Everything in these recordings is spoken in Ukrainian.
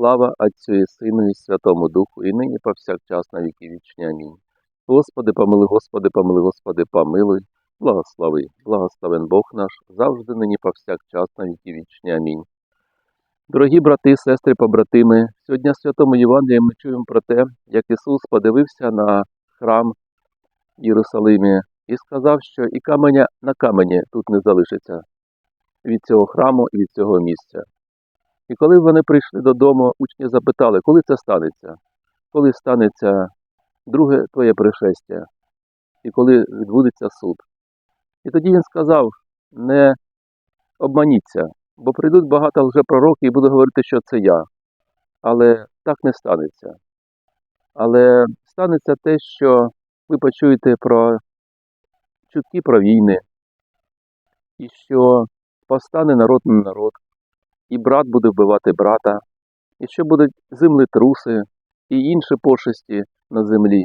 Слава Отцю і Сину і Святому Духу, і нині повсякчас на віки вічні. Амінь. Господи, помилуй, Господи, помилуй, Господи, помилуй, благослови, благословен Бог наш, завжди нині повсякчас на віки вічні. Амінь. Дорогі брати, сестри, побратими, сьогодні в Святому Євангелії ми чуємо про те, як Ісус подивився на храм в Єрусалимі і сказав, що і каменя на камені тут не залишиться від цього храму і від цього місця. І коли вони прийшли додому, учні запитали, коли це станеться, коли станеться друге твоє пришестя, і коли відбудеться суд. І тоді він сказав: не обманіться, бо прийдуть багато лжепророків і будуть говорити, що це я. Але так не станеться. Але станеться те, що ви почуєте про чутки про війни, і що повстане народ на народ, і брат буде вбивати брата, і що будуть землетруси і інші пошесті на землі.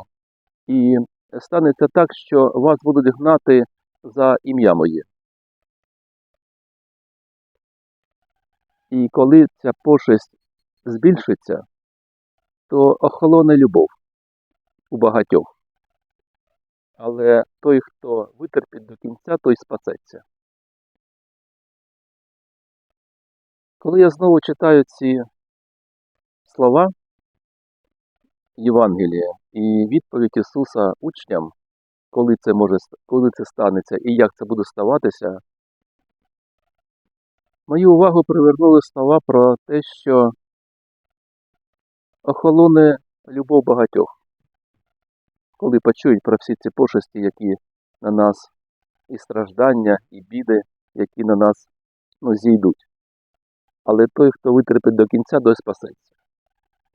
І станеться так, що вас будуть гнати за ім'я моє. І коли ця пошесть збільшиться, то охолоне любов у багатьох. Але той, хто витерпить до кінця, той спасеться. Коли я знову читаю ці слова Євангелія і відповідь Ісуса учням, коли це може коли це станеться і як це буде ставатися, мою увагу привернули слова про те, що охолоне любов багатьох, коли почують про всі ці пошесті, які на нас і страждання, і біди, які на нас ну, зійдуть але той, хто витерпить до кінця, той спасеться.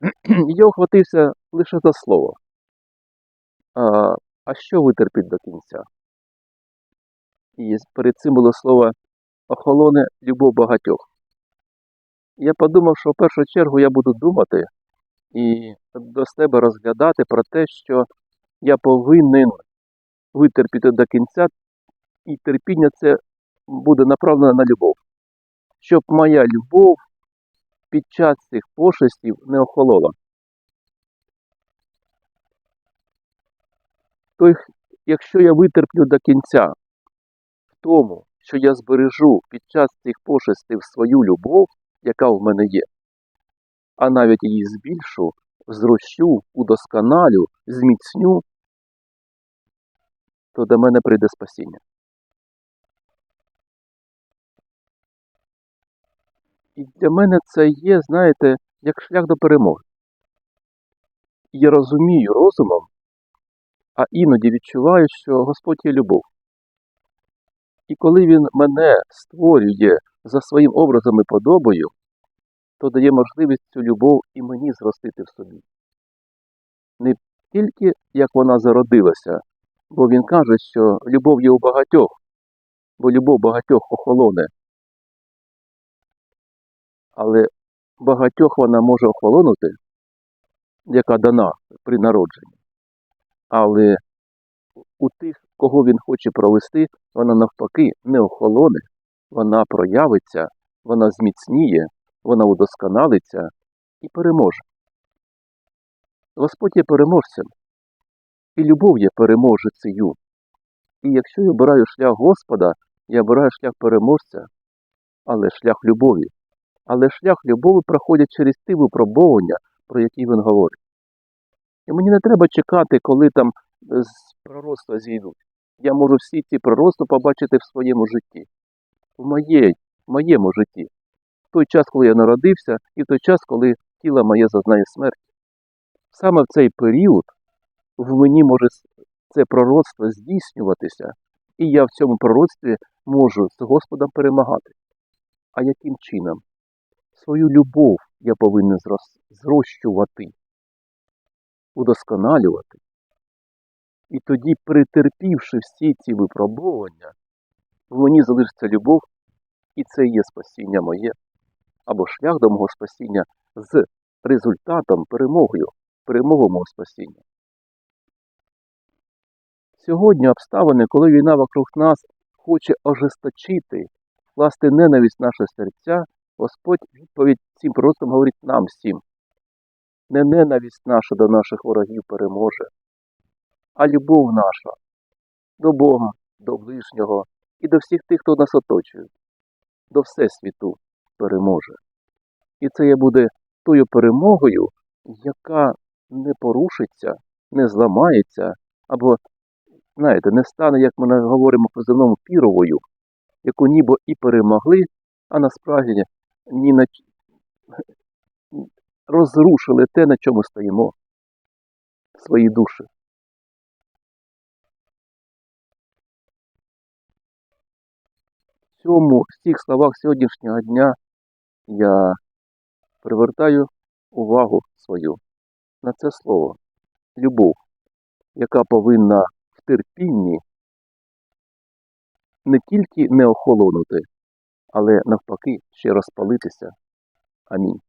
Я охватився лише за слово. А, а що витерпить до кінця? І перед цим було слово охолоне любов багатьох. Я подумав, що в першу чергу я буду думати і до себе розглядати про те, що я повинен витерпіти до кінця, і терпіння це буде направлено на любов щоб моя любов під час цих пошестів не охолола. То, якщо я витерплю до кінця в тому, що я збережу під час цих пошестів свою любов, яка в мене є, а навіть її збільшу, зрощу, удосконалю, зміцню, то до мене прийде спасіння. І для мене це є, знаєте, як шлях до перемоги. Я розумію розумом, а іноді відчуваю, що Господь є любов. І коли Він мене створює за своїм образом і подобою, то дає можливість цю любов і мені зростити в собі. Не тільки як вона зародилася, бо він каже, що любов є у багатьох, бо любов багатьох охолоне але багатьох вона може охолонути, яка дана при народженні. Але у тих, кого він хоче провести, вона навпаки не охолоне, вона проявиться, вона зміцніє, вона удосконалиться і переможе. Господь є переможцем, і любов є переможецею. І якщо я обираю шлях Господа, я обираю шлях переможця, але шлях любові але шлях любові проходить через ті випробовування, про які він говорить. І мені не треба чекати, коли там з пророцтва зійдуть. Я можу всі ці пророцтва побачити в своєму житті, в моє, в моєму житті, в той час, коли я народився, і в той час, коли тіло моє зазнає смерті. Саме в цей період в мені може це пророцтво здійснюватися, і я в цьому пророцтві можу з Господом перемагати. А яким чином? Свою любов я повинен зрощувати, удосконалювати. І тоді, претерпівши всі ці випробування, в мені залишиться любов, і це є спасіння моє, або шлях до мого спасіння з результатом, перемогою, перемогою мого спасіння. Сьогодні обставини, коли війна вокруг нас хоче ожесточити, вкласти ненависть в наше серця, Господь відповідь цим пророцтвам говорить нам всім. Не ненависть наша до наших ворогів переможе, а любов наша до Бога, до ближнього і до всіх тих, хто нас оточує, до Всесвіту переможе. І це буде тою перемогою, яка не порушиться, не зламається, або, знаєте, не стане, як ми говоримо по земному піровою, яку ніби і перемогли, а насправді ні на розрушили те, на чому стоїмо, свої душі. В цьому, в цих словах сьогоднішнього дня я привертаю увагу свою на це слово любов, яка повинна в терпінні не тільки не охолонути, але навпаки ще розпалитися. Амінь.